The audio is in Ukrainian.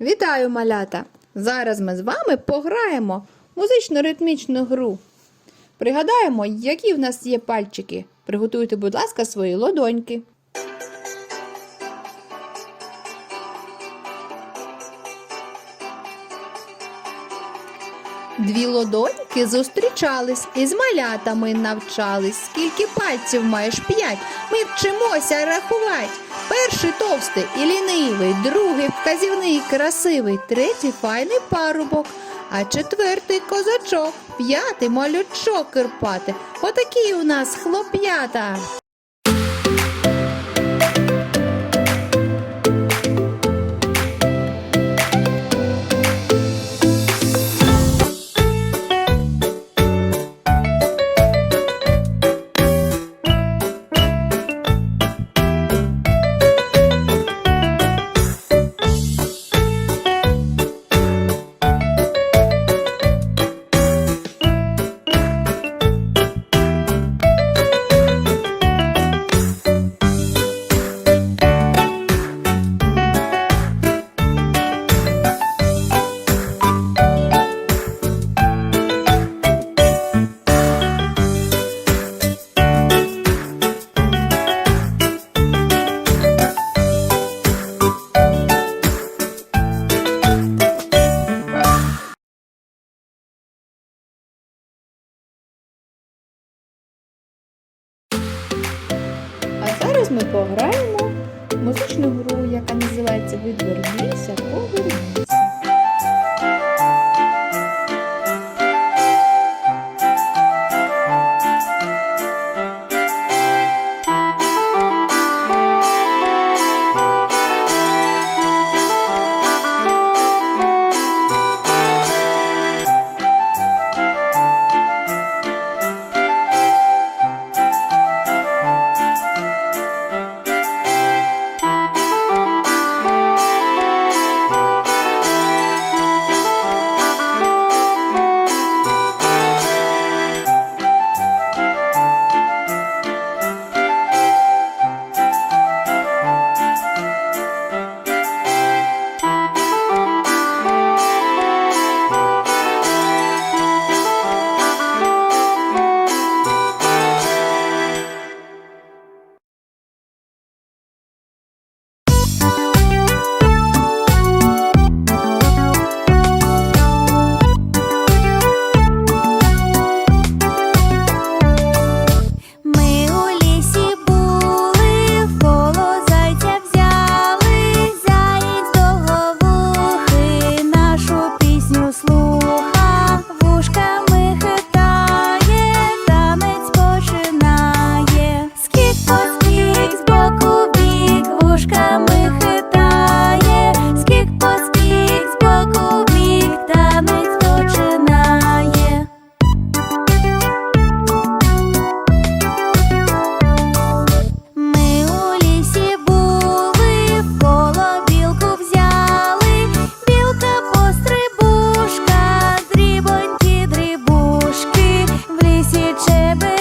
Вітаю, малята! Зараз ми з вами пограємо в музично-ритмічну гру. Пригадаємо, які в нас є пальчики. Приготуйте, будь ласка, свої лодоньки. Дві лодоньки зустрічались і з малятами навчались. Скільки пальців маєш п'ять? Ми вчимося рахувати. Перший товстий і лінивий, другий вказівний красивий, третій файний парубок, а четвертий козачок, п'ятий малючок кирпати. Отакі у нас хлоп'ята. Ми пограємо музичну гру, яка називається Відвернися, повернися. Всі чеби.